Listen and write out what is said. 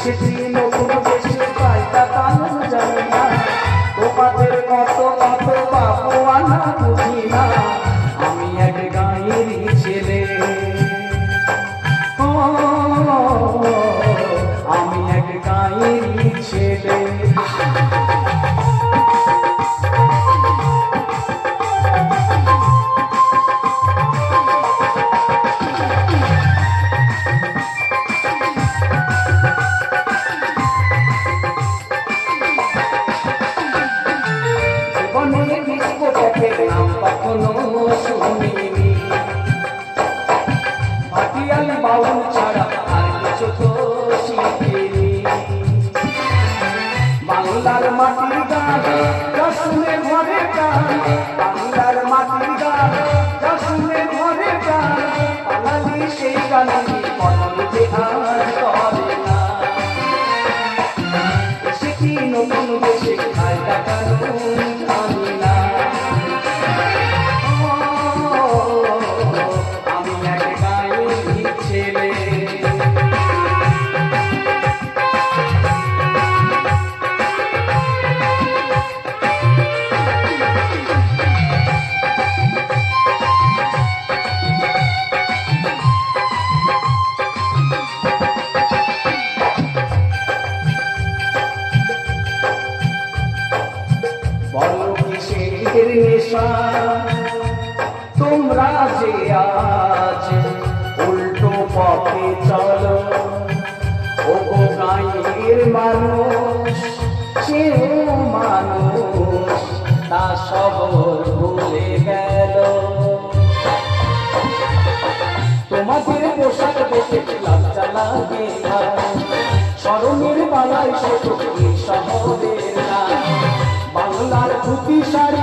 এসেছি নতুন দেশে, তাই তা কানুন জানি না। তোমাদের কত কত বাপওয়ানা বুঝি না। আমি এক গাঁয়ের ছেলে। আমি এক গাঁয়ের ছেলে। মাটি গান রসুলে ঘরে গান বাংলার মাটি গান রসুলে ঘরে গান বাঙালি সেই গানে দেশে খায় টাকার চোখের নেশা। তোমরা যে আজ উল্টো পথে চলো ও গায়ের মানুষ সেও মানুষ, তা সব ভুলে গেল। তোমাদের পোশাক দেখে লাভ জ্বালা বালাই সে শহরে বাংলার খুকি সারি